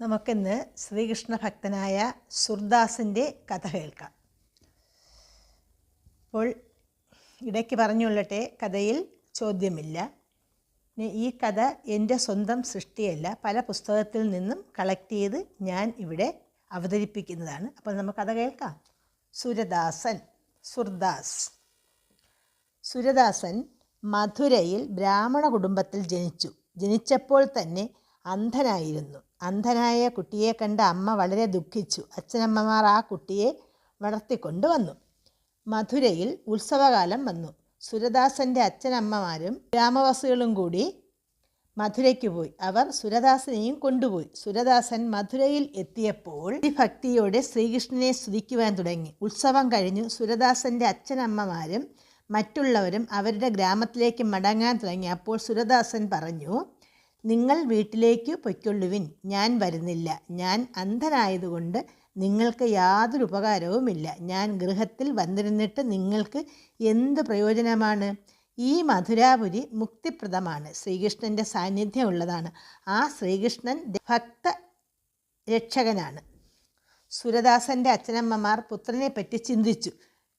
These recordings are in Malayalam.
നമുക്കിന്ന് ശ്രീകൃഷ്ണ ഭക്തനായ സുർദാസിന്റെ കഥ കേൾക്കാം. അപ്പോൾ ഇടയ്ക്ക് പറഞ്ഞുകൊള്ളട്ടെ കഥയിൽ ചോദ്യമില്ല. ഈ കഥ എന്റെ സ്വന്തം സൃഷ്ടിയല്ല പല പുസ്തകത്തിൽ നിന്നും കളക്ട് ചെയ്ത് ഞാൻ ഇവിടെ അവതരിപ്പിക്കുന്നതാണ്. അപ്പോൾ നമുക്ക് കഥ കേൾക്കാം. സുരദാസൻ സുർദാസ്. സുരദാസൻ മധുരയിൽ ബ്രാഹ്മണ കുടുംബത്തിൽ ജനിച്ചു. ജനിച്ചപ്പോൾ തന്നെ അന്ധനായിരുന്നു. അന്ധനായ കുട്ടിയെ കണ്ട അമ്മ വളരെ ദുഃഖിച്ചു. അച്ഛനമ്മമാർ ആ കുട്ടിയെ വളർത്തിക്കൊണ്ട് വന്നു മധുരയിൽ ഉത്സവകാലം വന്നു. സുരദാസന്റെ അച്ഛനമ്മമാരും ഗ്രാമവാസികളും കൂടി മധുരയ്ക്ക് പോയി. അവർ സുരദാസനെയും കൊണ്ടുപോയി. സുരദാസൻ മധുരയിൽ എത്തിയപ്പോൾ ഭക്തിയോടെ ശ്രീകൃഷ്ണനെ സ്തുതിക്കുവാൻ തുടങ്ങി. ഉത്സവം കഴിഞ്ഞു. സുരദാസന്റെ അച്ഛനമ്മമാരും മറ്റുള്ളവരും അവരുടെ ഗ്രാമത്തിലേക്ക് മടങ്ങാൻ തുടങ്ങി. അപ്പോൾ സുരദാസൻ പറഞ്ഞു നിങ്ങൾ വീട്ടിലേക്ക് പൊയ്ക്കൊള്ളുവിൻ. ഞാൻ വരുന്നില്ല. ഞാൻ അന്ധനായതുകൊണ്ട് നിങ്ങൾക്ക് യാതൊരു ഉപകാരവുമില്ല. ഞാൻ ഗൃഹത്തിൽ വന്നിരുന്നിട്ട് നിങ്ങൾക്ക് എന്ത് പ്രയോജനമാണ്? ഈ മധുരാപുരി മുക്തിപ്രദമാണ്. ശ്രീകൃഷ്ണന്റെ സാന്നിധ്യമുള്ളതാണ് ആ ശ്രീകൃഷ്ണൻ ഭക്ത രക്ഷകനാണ് സുരദാസന്റെ അച്ഛനമ്മമാർ പുത്രനെ പറ്റി ചിന്തിച്ചു.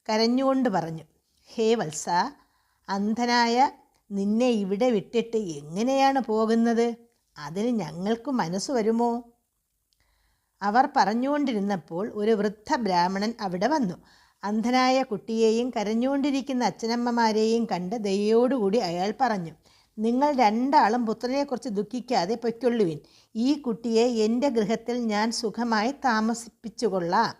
കരഞ്ഞുകൊണ്ട് പറഞ്ഞു ഹേ വത്സ അന്ധനായ നിന്നെ ഇവിടെ വിട്ടിട്ട് എങ്ങനെയാണ് പോകുന്നത്? അതിന് ഞങ്ങൾക്ക് മനസ്സ് വരുമോ? അവർ പറഞ്ഞുകൊണ്ടിരുന്നപ്പോൾ ഒരു വൃദ്ധ ബ്രാഹ്മണൻ അവിടെ വന്നു. അന്ധനായ കുട്ടിയെയും കരഞ്ഞുകൊണ്ടിരിക്കുന്ന അച്ഛനമ്മമാരെയും കണ്ട് ദയോടുകൂടി അയാൾ പറഞ്ഞു നിങ്ങൾ രണ്ടാളും പുത്രനെക്കുറിച്ച് ദുഃഖിക്കാതെ പൊയ്ക്കൊള്ളുവിൻ. ഈ കുട്ടിയെ എന്റെ ഗൃഹത്തിൽ ഞാൻ സുഖമായി താമസിപ്പിച്ചുകൊള്ളാം.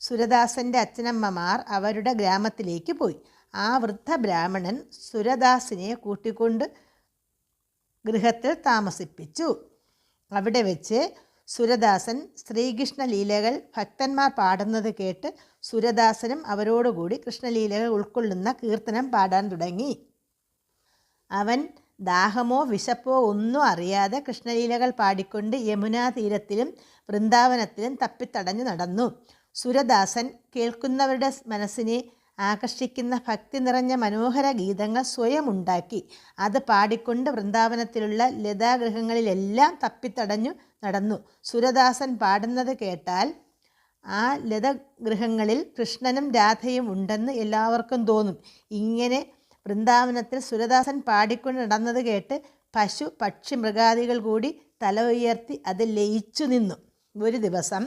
സുരദാസന്റെ അച്ഛനമ്മമാർ അവരുടെ ഗ്രാമത്തിലേക്ക് പോയി. ആ വൃദ്ധ ബ്രാഹ്മണൻ സുരദാസിനെ കൂട്ടിക്കൊണ്ട് ഗൃഹത്തിൽ താമസിപ്പിച്ചു. അവിടെ വെച്ച് സുരദാസൻ ശ്രീകൃഷ്ണലീലകൾ ഭക്തന്മാർ പാടുന്നത് കേട്ട് സുരദാസനും അവരോടുകൂടി കൃഷ്ണലീലകൾ ഉൾക്കൊള്ളുന്ന കീർത്തനം പാടാൻ തുടങ്ങി. അവൻ ദാഹമോ വിശപ്പോ ഒന്നും അറിയാതെ കൃഷ്ണലീലകൾ പാടിക്കൊണ്ട് യമുനാ തീരത്തിലും വൃന്ദാവനത്തിലും തപ്പിത്തടഞ്ഞു നടന്നു. സുരദാസൻ കേൾക്കുന്നവരുടെ മനസ്സിനെ ആകർഷിക്കുന്ന ഭക്തി നിറഞ്ഞ മനോഹര ഗീതങ്ങൾ സ്വയം ഉണ്ടാക്കി അത് പാടിക്കൊണ്ട് വൃന്ദാവനത്തിലുള്ള ലതാഗൃഹങ്ങളിലെല്ലാം തപ്പിത്തടഞ്ഞു നടന്നു. സുരദാസൻ പാടുന്നത് കേട്ടാൽ ആ ലതഗൃഹങ്ങളിൽ കൃഷ്ണനും രാധയും ഉണ്ടെന്ന് എല്ലാവർക്കും തോന്നും. ഇങ്ങനെ വൃന്ദാവനത്തിൽ സുരദാസൻ പാടിക്കൊണ്ട് നടന്നത് കേട്ട് പശു പക്ഷി മൃഗാദികൾ കൂടി തല ഉയർത്തി അത് ലയിച്ചു നിന്നു. ഒരു ദിവസം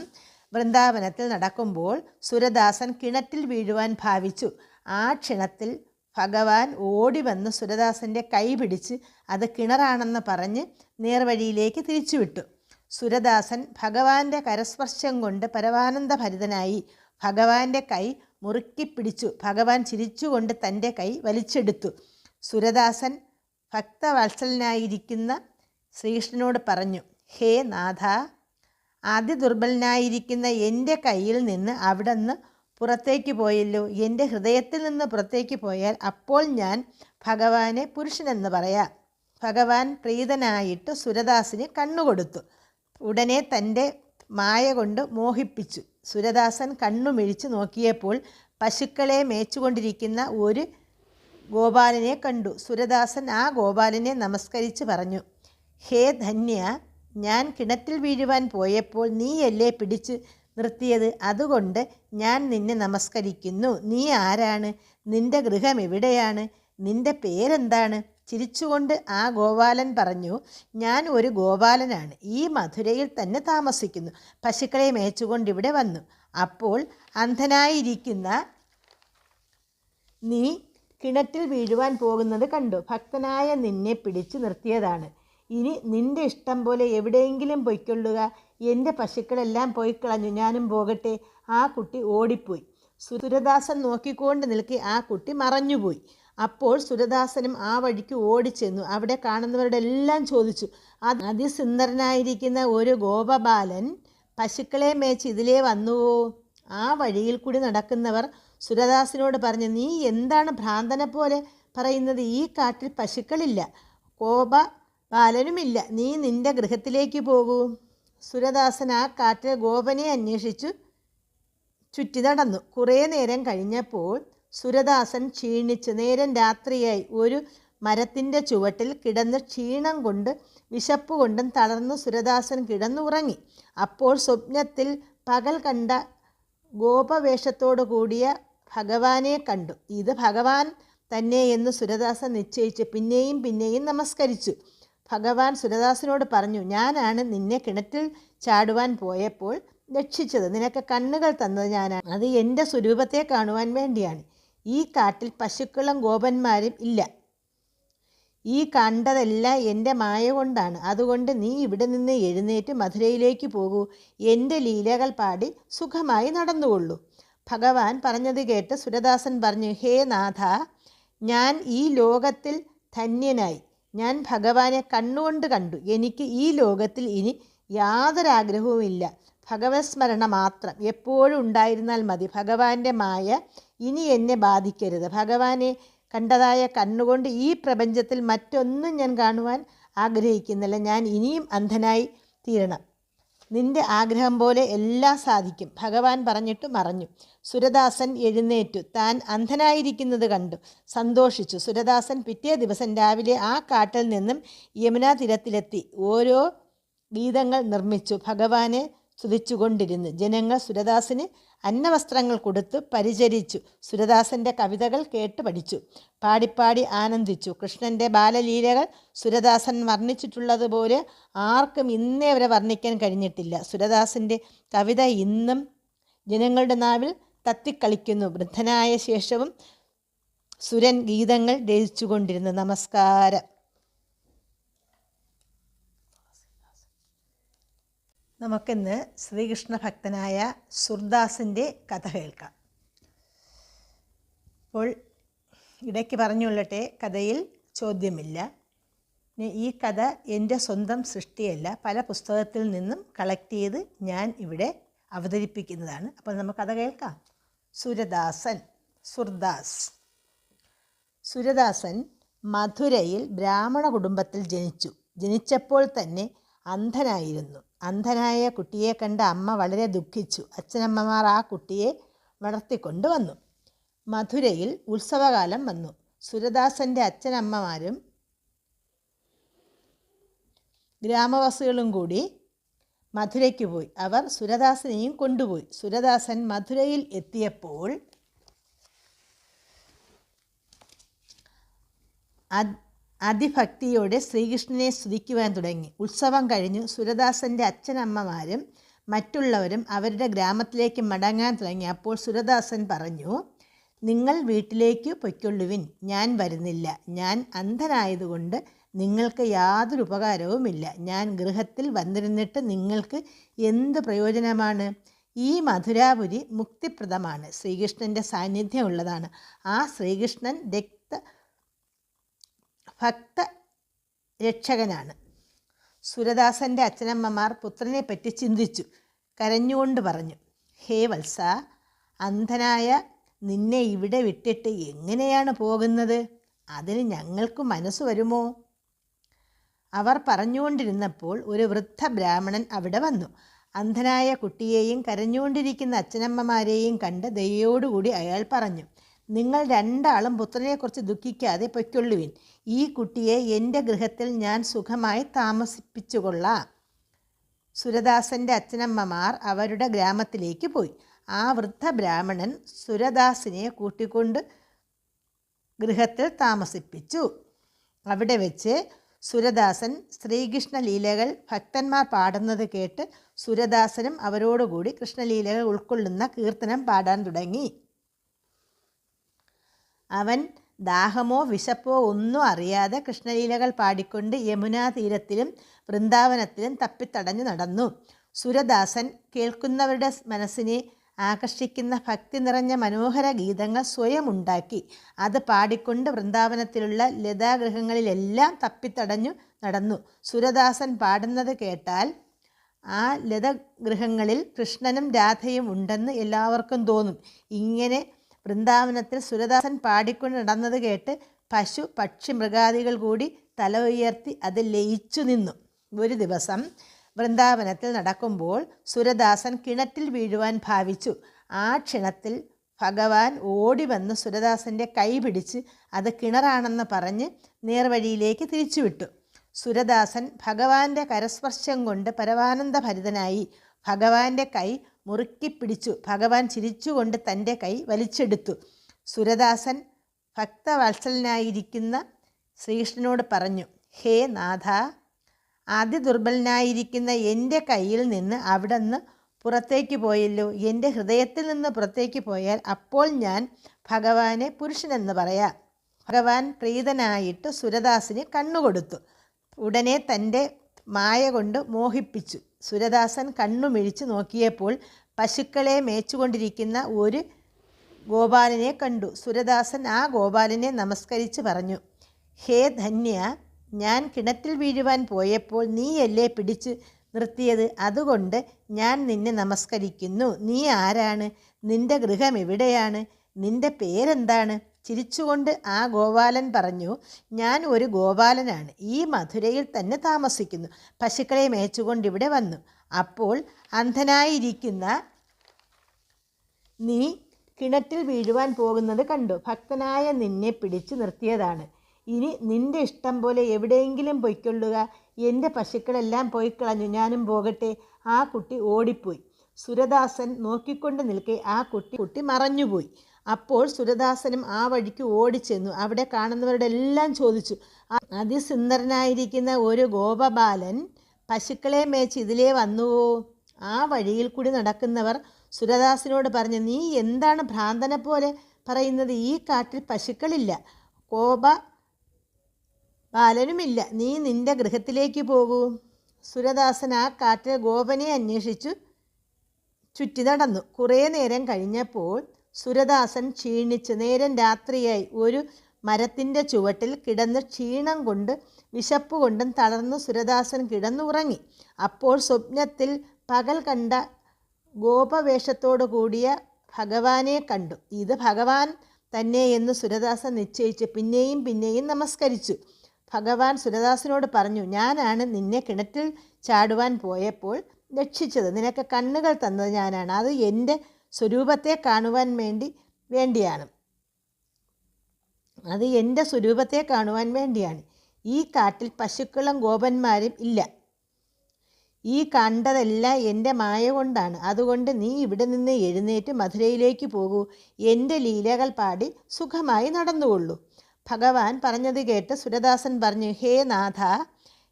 വൃന്ദാവനത്തിൽ നടക്കുമ്പോൾ സുരദാസൻ കിണറ്റിൽ വീഴുവാൻ ഭാവിച്ചു. ആ ക്ഷണത്തിൽ ഭഗവാൻ ഓടി വന്ന് സുരദാസന്റെ കൈ പിടിച്ച് അത് കിണറാണെന്ന് പറഞ്ഞ് നേർവഴിയിലേക്ക് തിരിച്ചുവിട്ടു. സുരദാസൻ ഭഗവാന്റെ കരസ്പർശം കൊണ്ട് പരമാനന്ദ ഭരിതനായി ഭഗവാന്റെ കൈ മുറുക്കി പിടിച്ചു ഭഗവാൻ ചിരിച്ചുകൊണ്ട് തന്റെ കൈ വലിച്ചെടുത്തു. സുരദാസൻ ഭക്തവത്സലനായിരിക്കുന്ന ശ്രീകൃഷ്ണനോട് പറഞ്ഞു ഹേ നാഥ അതിദുർബലനായിരിക്കുന്ന എന്റെ കയ്യിൽ നിന്ന് അവിടെ നിന്ന് പുറത്തേക്ക് പോയല്ലോ. എന്റെ ഹൃദയത്തിൽ നിന്ന് പുറത്തേക്ക് പോയാൽ അപ്പോൾ ഞാൻ ഭഗവാനെ പുരുഷനെന്ന് പറയാം. ഭഗവാൻ പ്രീതനായിട്ട് സുരദാസിന് കണ്ണുകൊടുത്തു. ഉടനെ തന്റെ മായ കൊണ്ട് മോഹിപ്പിച്ചു. സുരദാസൻ കണ്ണുമിഴിച്ച് നോക്കിയപ്പോൾ പശുക്കളെ മേച്ചുകൊണ്ടിരിക്കുന്ന ഒരു ഗോപാലനെ കണ്ടു. സുരദാസൻ ആ ഗോപാലനെ നമസ്കരിച്ച് പറഞ്ഞു ഹേ ധന്യ ഞാൻ കിണറ്റിൽ വീഴുവാൻ പോയപ്പോൾ നീയല്ലേ പിടിച്ച് നിർത്തിയത്? അതുകൊണ്ട് ഞാൻ നിന്നെ നമസ്കരിക്കുന്നു. നീ ആരാണ്? നിന്റെ ഗൃഹം എവിടെയാണ്? നിന്റെ പേരെന്താണ്? ചിരിച്ചുകൊണ്ട് ആ ഗോപാലൻ പറഞ്ഞു ഞാൻ ഒരു ഗോപാലനാണ്. ഈ മധുരയിൽ തന്നെ താമസിക്കുന്നു. പശുക്കളെ മേച്ചുകൊണ്ട് ഇവിടെ വന്നു. അപ്പോൾ അന്ധനായിരിക്കുന്ന നീ കിണറ്റിൽ വീഴുവാൻ പോകുന്നത് കണ്ടു. ഭക്തനായ നിന്നെ പിടിച്ചു നിർത്തിയതാണ്. ഇനി നിന്റെ ഇഷ്ടം പോലെ എവിടെയെങ്കിലും പൊയ്ക്കൊള്ളുക. എന്റെ പശുക്കളെല്ലാം പോയി കളഞ്ഞു. ഞാനും പോകട്ടെ. ആ കുട്ടി ഓടിപ്പോയി. സുരദാസൻ നോക്കിക്കൊണ്ട് നിൽക്കി ആ കുട്ടി മറഞ്ഞുപോയി. അപ്പോൾ സുരദാസനും ആ വഴിക്ക് ഓടിച്ചെന്നു. അവിടെ കാണുന്നവരുടെ എല്ലാം ചോദിച്ചു അത് അതിസുന്ദരനായിരിക്കുന്ന ഒരു ഗോപബാലൻ പശുക്കളെ മേച്ച് ഇതിലേ വന്നുവോ? ആ വഴിയിൽ കൂടി നടക്കുന്നവർ സുരദാസിനോട് പറഞ്ഞു നീ എന്താണ് ഭ്രാന്തനെ പോലെ പറയുന്നത്? ഈ കാട്ടിൽ പശുക്കളില്ല. കോപ ബാലനുമില്ല. നീ നിന്റെ ഗൃഹത്തിലേക്ക് പോകൂ. സുരദാസൻ ആ കാട്ടിൽ ഗോപനെ അന്വേഷിച്ചു ചുറ്റി നടന്നു. കുറേ നേരം കഴിഞ്ഞപ്പോൾ സുരദാസൻ ക്ഷീണിച്ച്. നേരം രാത്രിയായി. ഒരു മരത്തിന്റെ ചുവട്ടിൽ കിടന്ന് ക്ഷീണം കൊണ്ട് വിശപ്പ് കൊണ്ടും തളർന്ന് സുരദാസൻ കിടന്നുറങ്ങി. അപ്പോൾ സ്വപ്നത്തിൽ പകൽ കണ്ട ഗോപവേഷത്തോടു കൂടിയ ഭഗവാനെ കണ്ടു. ഇത് ഭഗവാൻ തന്നെ എന്ന് സുരദാസൻ നിശ്ചയിച്ച്. പിന്നെയും പിന്നെയും നമസ്കരിച്ചു. ഭഗവാൻ സുരദാസിനോട് പറഞ്ഞു ഞാനാണ് നിന്നെ കിണറ്റിൽ ചാടുവാൻ പോയപ്പോൾ രക്ഷിച്ചത്. നിനക്ക് കണ്ണുകൾ തന്നത് ഞാനാണ്. അത് എന്റെ സ്വരൂപത്തെ കാണുവാൻ വേണ്ടിയാണ്. ഈ കാട്ടിൽ പശുക്കളും ഗോപന്മാരും ഇല്ല. ഈ കണ്ടതെല്ലാം എന്റെ മായ കൊണ്ടാണ്. അതുകൊണ്ട് നീ ഇവിടെ നിന്ന് എഴുന്നേറ്റ് മധുരയിലേക്ക് പോകൂ. എന്റെ ലീലകൾ പാടി സുഖമായി നടന്നുകൊള്ളൂ. ഭഗവാൻ പറഞ്ഞത് കേട്ട് സുരദാസൻ പറഞ്ഞു ഹേ നാഥ ഞാൻ ഈ ലോകത്തിൽ ധന്യനായി. ഞാൻ ഭഗവാനെ കണ്ണുകൊണ്ട് കണ്ടു. എനിക്ക് ഈ ലോകത്തിൽ ഇനി യാതൊരാഗ്രഹവുമില്ല. ഭഗവത് സ്മരണ മാത്രം. എപ്പോഴും ഉണ്ടായിരുന്നാൽ മതി. ഭഗവാന്റെ മായ ഇനി എന്നെ ബാധിക്കരുത്. ഭഗവാനെ കണ്ടതായ കണ്ണുകൊണ്ട് ഈ പ്രപഞ്ചത്തിൽ മറ്റൊന്നും ഞാൻ കാണുവാൻ ആഗ്രഹിക്കുന്നില്ല. ഞാൻ ഇനിയും അന്ധനായി തീരണം. നിന്റെ ആഗ്രഹം പോലെ എല്ലാം സാധിക്കും. ഭഗവാൻ പറഞ്ഞിട്ട് മറഞ്ഞു. സുരദാസൻ എഴുന്നേറ്റു. താൻ അന്ധനായിരിക്കുന്നത് കണ്ടു. സന്തോഷിച്ചു. സുരദാസൻ പിറ്റേ ദിവസം രാവിലെ ആ കാട്ടിൽ നിന്നും യമുനാ തീരത്തിലെത്തി. ഓരോ ഗീതങ്ങൾ നിർമ്മിച്ചു. ഭഗവാനെ സ്തുതിച്ചുകൊണ്ടിരുന്നു. ജനങ്ങൾ സുരദാസിന് അന്നവസ്ത്രങ്ങൾ കൊടുത്ത് പരിചരിച്ചു. സുരദാസന്റെ കവിതകൾ കേട്ട് പഠിച്ചു. പാടിപ്പാടി ആനന്ദിച്ചു. കൃഷ്ണന്റെ ബാലലീലകൾ സുരദാസൻ വർണിച്ചിട്ടുള്ളതുപോലെ ആർക്കും ഇന്നേ വരെ വർണിക്കാൻ കഴിഞ്ഞിട്ടില്ല. സുരദാസിന്റെ കവിത ഇന്നും ജനങ്ങളുടെ നാവിൽ തത്തിക്കളിക്കുന്നു. വൃദ്ധനായ ശേഷവും സുരൻ ഗീതങ്ങൾ രചിച്ചുകൊണ്ടിരുന്നു. നമസ്കാരം. നമുക്കിന്ന് ശ്രീകൃഷ്ണ ഭക്തനായ സുർദാസിന്റെ കഥ കേൾക്കാം. അപ്പോൾ ഇടയ്ക്ക് പറഞ്ഞുകൊള്ളട്ടെ കഥയിൽ ചോദ്യമില്ല. ഈ കഥ എന്റെ സ്വന്തം സൃഷ്ടിയല്ല പല പുസ്തകത്തിൽ നിന്നും കളക്ട് ചെയ്ത് ഞാൻ ഇവിടെ അവതരിപ്പിക്കുന്നതാണ്. അപ്പോൾ നമുക്ക് കഥ കേൾക്കാം. സുരദാസൻ സുർദാസ്. സുരദാസൻ മധുരയിൽ ബ്രാഹ്മണ കുടുംബത്തിൽ ജനിച്ചു. ജനിച്ചപ്പോൾ തന്നെ അന്ധനായിരുന്നു. അന്ധനായ കുട്ടിയെ കണ്ട അമ്മ വളരെ ദുഃഖിച്ചു. അച്ഛനമ്മമാർ ആ കുട്ടിയെ വളർത്തിക്കൊണ്ടുവന്നു. മധുരയിൽ ഉത്സവകാലം വന്നു. സുരദാസന്റെ അച്ഛനമ്മമാരും ഗ്രാമവാസികളും കൂടി മധുരയ്ക്ക് പോയി. അവർ സുരദാസനെയും കൊണ്ടുപോയി. സുരദാസൻ മധുരയിൽ എത്തിയപ്പോൾ അതിഭക്തിയോടെ ശ്രീകൃഷ്ണനെ സ്തുതിക്കുവാൻ തുടങ്ങി. ഉത്സവം കഴിഞ്ഞു. സുരദാസന്റെ അച്ഛനമ്മമാരും മറ്റുള്ളവരും അവരുടെ ഗ്രാമത്തിലേക്ക് മടങ്ങാൻ തുടങ്ങി. അപ്പോൾ സുരദാസൻ പറഞ്ഞു നിങ്ങൾ വീട്ടിലേക്ക് പൊയ്ക്കൊള്ളുവിൻ. ഞാൻ വരുന്നില്ല. ഞാൻ അന്ധനായതുകൊണ്ട് നിങ്ങൾക്ക് യാതൊരു ഉപകാരവുമില്ല. ഞാൻ ഗൃഹത്തിൽ വന്നിരുന്നിട്ട് നിങ്ങൾക്ക് എന്ത് പ്രയോജനമാണ്? ഈ മധുരാപുരി മുക്തിപ്രദമാണ്. ശ്രീകൃഷ്ണന്റെ സാന്നിധ്യം ഉള്ളതാണ്. ആ ശ്രീകൃഷ്ണൻ ഭക്ത രക്ഷകനാണ് സുരദാസന്റെ അച്ഛനമ്മമാർ പുത്രനെ പറ്റി ചിന്തിച്ചു കരഞ്ഞുകൊണ്ട് പറഞ്ഞു ഹേ വത്സ അന്ധനായ നിന്നെ ഇവിടെ വിട്ടിട്ട് എങ്ങനെയാണ് പോകുന്നത്? അതിന് ഞങ്ങൾക്ക് മനസ്സ് വരുമോ? അവർ പറഞ്ഞുകൊണ്ടിരുന്നപ്പോൾ ഒരു വൃദ്ധ ബ്രാഹ്മണൻ അവിടെ വന്നു. അന്ധനായ കുട്ടിയെയും കരഞ്ഞുകൊണ്ടിരിക്കുന്ന അച്ഛനമ്മമാരെയും കണ്ട് ദയോടുകൂടി അയാൾ പറഞ്ഞു നിങ്ങൾ രണ്ടാളും പുത്രനെക്കുറിച്ച് ദുഃഖിക്കാതെ പൊയ്ക്കൊള്ളുവിൻ. ഈ കുട്ടിയെ എന്റെ ഗൃഹത്തിൽ ഞാൻ സുഖമായി താമസിപ്പിച്ചുകൊള്ളാം. സുരദാസന്റെ അച്ഛനമ്മമാർ അവരുടെ ഗ്രാമത്തിലേക്ക് പോയി. ആ വൃദ്ധ ബ്രാഹ്മണൻ സുരദാസിനെ കൂട്ടിക്കൊണ്ട് ഗൃഹത്തിൽ താമസിപ്പിച്ചു. അവിടെ വെച്ച് സുരദാസൻ ശ്രീകൃഷ്ണ ലീലകൾ ഭക്തന്മാർ പാടുന്നത് കേട്ട് സുരദാസനും അവരോടുകൂടി കൃഷ്ണലീലകൾ ഉൾക്കൊള്ളുന്ന കീർത്തനം പാടാൻ തുടങ്ങി. അവൻ ദാഹമോ വിശപ്പോ ഒന്നും അറിയാതെ കൃഷ്ണലീലകൾ പാടിക്കൊണ്ട് യമുനാ തീരത്തിലും വൃന്ദാവനത്തിലും തപ്പിത്തടഞ്ഞു നടന്നു. സുരദാസൻ കേൾക്കുന്നവരുടെ മനസ്സിനെ ആകർഷിക്കുന്ന ഭക്തി നിറഞ്ഞ മനോഹര ഗീതങ്ങൾ സ്വയം ഉണ്ടാക്കി. അത് പാടിക്കൊണ്ട് വൃന്ദാവനത്തിലുള്ള ലതാഗൃഹങ്ങളിലെല്ലാം തപ്പിത്തടഞ്ഞു നടന്നു. സുരദാസൻ പാടുന്നത് കേട്ടാൽ ആ ലതഗൃഹങ്ങളിൽ കൃഷ്ണനും രാധയും ഉണ്ടെന്ന് എല്ലാവർക്കും തോന്നും. ഇങ്ങനെ വൃന്ദാവനത്തിൽ സുരദാസൻ പാടിക്കൊണ്ട് നടന്നത് കേട്ട് പശു പക്ഷി മൃഗാദികൾ കൂടി തല ഉയർത്തി അത് ലയിച്ചു നിന്നു. ഒരു ദിവസം വൃന്ദാവനത്തിൽ നടക്കുമ്പോൾ സുരദാസൻ കിണറ്റിൽ വീഴുവാൻ ഭാവിച്ചു. ആ ക്ഷണത്തിൽ ഭഗവാൻ ഓടി വന്ന് സുരദാസന്റെ കൈ പിടിച്ച് അത് കിണറാണെന്ന് പറഞ്ഞ് നേർവഴിയിലേക്ക് തിരിച്ചുവിട്ടു. സുരദാസൻ ഭഗവാന്റെ കരസ്പർശം കൊണ്ട് പരമാനന്ദഭരിതനായി. ഭഗവാന്റെ കൈ മുറുക്കി പിടിച്ചു ഭഗവാൻ ചിരിച്ചുകൊണ്ട് തന്റെ കൈ വലിച്ചെടുത്തു. സുരദാസൻ ഭക്തവത്സലനായിരിക്കുന്ന ശ്രീകൃഷ്ണനോട് പറഞ്ഞു ഹേ നാഥ ആദ്യ അതിദുർബലനായിരിക്കുന്ന എന്റെ കയ്യിൽ നിന്ന് അവിടുന്ന് പുറത്തേക്ക് പോയല്ലോ. എന്റെ ഹൃദയത്തിൽ നിന്ന് പുറത്തേക്ക് പോയാൽ അപ്പോൾ ഞാൻ ഭഗവാനെ പുരുഷനെന്ന് പറയാം. ഭഗവാൻ പ്രീതനായിട്ട് സുരദാസിന് കണ്ണുകൊടുത്തു. ഉടനെ തന്റെ മായ കൊണ്ട് മോഹിപ്പിച്ചു. സുരദാസൻ കണ്ണുമിഴിച്ചു നോക്കിയപ്പോൾ പശുക്കളെ മേച്ചുകൊണ്ടിരിക്കുന്ന ഒരു ഗോപാലനെ കണ്ടു. സുരദാസൻ ആ ഗോപാലനെ നമസ്കരിച്ച് പറഞ്ഞു ഹേ ധന്യ ഞാൻ കിണറ്റിൽ വീഴുവാൻ പോയപ്പോൾ നീയല്ലേ പിടിച്ച് നിർത്തിയത്? അതുകൊണ്ട് ഞാൻ നിന്നെ നമസ്കരിക്കുന്നു. നീ ആരാണ്? നിന്റെ ഗൃഹം എവിടെയാണ്? നിന്റെ പേരെന്താണ്? ചിരിച്ചുകൊണ്ട് ആ ഗോപാലൻ പറഞ്ഞു ഞാൻ ഒരു ഗോപാലനാണ്. ഈ മധുരയിൽ തന്നെ താമസിക്കുന്നു. പശുക്കളെ മേച്ചുകൊണ്ട് ഇവിടെ വന്നു. അപ്പോൾ അന്ധനായിരിക്കുന്ന നീ കിണറ്റിൽ വീഴുവാൻ പോകുന്നത് കണ്ടു. ഭക്തനായ നിന്നെ പിടിച്ചു നിർത്തിയതാണ്. ഇനി നിന്റെ ഇഷ്ടം പോലെ എവിടെയെങ്കിലും പൊയ്ക്കൊള്ളുക. എന്റെ പശുക്കളെല്ലാം പോയി കളഞ്ഞു ഞാനും പോകട്ടെ. ആ കുട്ടി ഓടിപ്പോയി. സുരദാസൻ നോക്കിക്കൊണ്ട് നിൽക്കെ ആ കുട്ടി കുട്ടി മറഞ്ഞുപോയി. അപ്പോൾ സുരദാസനും ആ വഴിക്ക് ഓടിച്ചെന്നു. അവിടെ കാണുന്നവരുടെ എല്ലാം ചോദിച്ചു "ആ അതിസുന്ദരനായിരിക്കുന്ന ഒരു ഗോപബാലൻ പശുക്കളെ മേച്ച് ഇതിലേ വന്നുവോ? ആ വഴിയിൽ കൂടി നടക്കുന്നവർ സുരദാസിനോട് പറഞ്ഞു നീ എന്താണ് ഭ്രാന്തനെ പോലെ പറയുന്നത്? ഈ കാട്ടിൽ പശുക്കളില്ല കോപ ബാലനുമില്ല നീ നിന്റെ ഗൃഹത്തിലേക്ക് പോകൂ. സുരദാസൻ ആ കാട്ടിൽ ഗോപനെ അന്വേഷിച്ചു. ചുറ്റി നടന്നു. കുറേ നേരം കഴിഞ്ഞപ്പോൾ സുരദാസൻ ക്ഷീണിച്ച്. നേരം രാത്രിയായി. ഒരു മരത്തിന്റെ ചുവട്ടിൽ കിടന്ന് ക്ഷീണം കൊണ്ട് വിശപ്പ് കൊണ്ടും തളർന്ന് സുരദാസൻ കിടന്നുറങ്ങി. അപ്പോൾ സ്വപ്നത്തിൽ പകൽ കണ്ട ഗോപവേഷത്തോടു കൂടിയ ഭഗവാനെ കണ്ടു. ഇത് ഭഗവാൻ തന്നെ എന്ന് സുരദാസൻ നിശ്ചയിച്ചു. പിന്നെയും പിന്നെയും നമസ്കരിച്ചു. ഭഗവാൻ സുരദാസനോട് പറഞ്ഞു ഞാനാണ് നിന്നെ കിണറ്റിൽ ചാടുവാൻ പോയപ്പോൾ രക്ഷിച്ചത്. നിനക്ക് കണ്ണുകൾ തന്നത് ഞാനാണ്. അത് എന്റെ സ്വരൂപത്തെ കാണുവാൻ വേണ്ടി വേണ്ടിയാണ്. അത് എന്റെ സ്വരൂപത്തെ കാണുവാൻ വേണ്ടിയാണ്. ഈ കാട്ടിൽ പശുക്കളും ഗോപന്മാരും ഇല്ല. ഈ കണ്ടതെല്ലാം എന്റെ മായ കൊണ്ടാണ്. അതുകൊണ്ട് നീ ഇവിടെ നിന്ന് എഴുന്നേറ്റ് മധുരയിലേക്ക് പോകൂ. എന്റെ ലീലകൾ പാടി സുഖമായി നടന്നുകൊള്ളൂ. ഭഗവാൻ പറഞ്ഞത് കേട്ട് സുരദാസൻ പറഞ്ഞു ഹേ നാഥ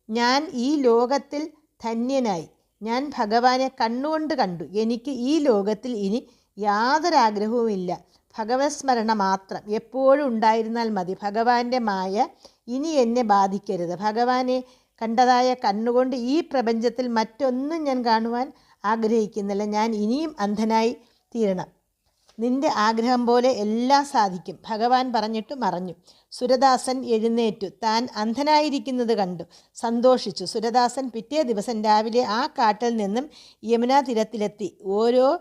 ഞാൻ ഈ ലോകത്തിൽ ധന്യനായി. ഞാൻ ഭഗവാനെ കണ്ണുകൊണ്ട് കണ്ടു. എനിക്ക് ഈ ലോകത്തിൽ ഇനി യാതൊരാഗ്രഹവുമില്ല. ഭഗവത് സ്മരണ മാത്രം. എപ്പോഴും ഉണ്ടായിരുന്നാൽ മതി. ഭഗവാന്റെ മായ ഇനി എന്നെ ബാധിക്കരുത്. ഭഗവാനെ കണ്ടതായ കണ്ണുകൊണ്ട് ഈ പ്രപഞ്ചത്തിൽ മറ്റൊന്നും ഞാൻ കാണുവാൻ ആഗ്രഹിക്കുന്നില്ല. ഞാൻ ഇനിയും അന്ധനായി തീരണം. നിന്റെ ആഗ്രഹം പോലെ എല്ലാം സാധിക്കും. ഭഗവാൻ പറഞ്ഞിട്ട് മറഞ്ഞു. സുരദാസൻ എഴുന്നേറ്റു. താൻ അന്ധനായിരിക്കുന്നത് കണ്ടു. സന്തോഷിച്ചു. സുരദാസൻ പിറ്റേ ദിവസം രാവിലെ ആ കാട്ടിൽ നിന്നും യമുനാ തീരത്തിലെത്തി. ഓരോ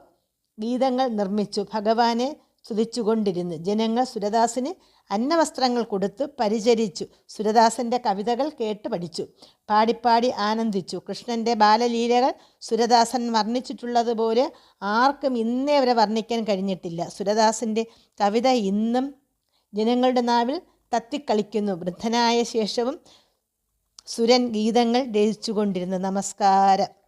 ഗീതങ്ങൾ നിർമ്മിച്ചു. ഭഗവാനെ സ്തുതിച്ചുകൊണ്ടിരുന്നു. ജനങ്ങൾ സുരദാസിന് അന്നവസ്ത്രങ്ങൾ കൊടുത്ത് പരിചരിച്ചു. സുരദാസന്റെ കവിതകൾ കേട്ട് പഠിച്ചു. പാടിപ്പാടി ആനന്ദിച്ചു. കൃഷ്ണന്റെ ബാലലീലകൾ സുരദാസൻ വർണിച്ചിട്ടുള്ളതുപോലെ ആർക്കും ഇന്നേ വരെ വർണിക്കാൻ കഴിഞ്ഞിട്ടില്ല. സുരദാസിന്റെ കവിത ഇന്നും ജനങ്ങളുടെ നാവിൽ തത്തിക്കളിക്കുന്നു. വൃദ്ധനായ ശേഷവും സുരൻ ഗീതങ്ങൾ രചിച്ചുകൊണ്ടിരുന്നു. നമസ്കാരം.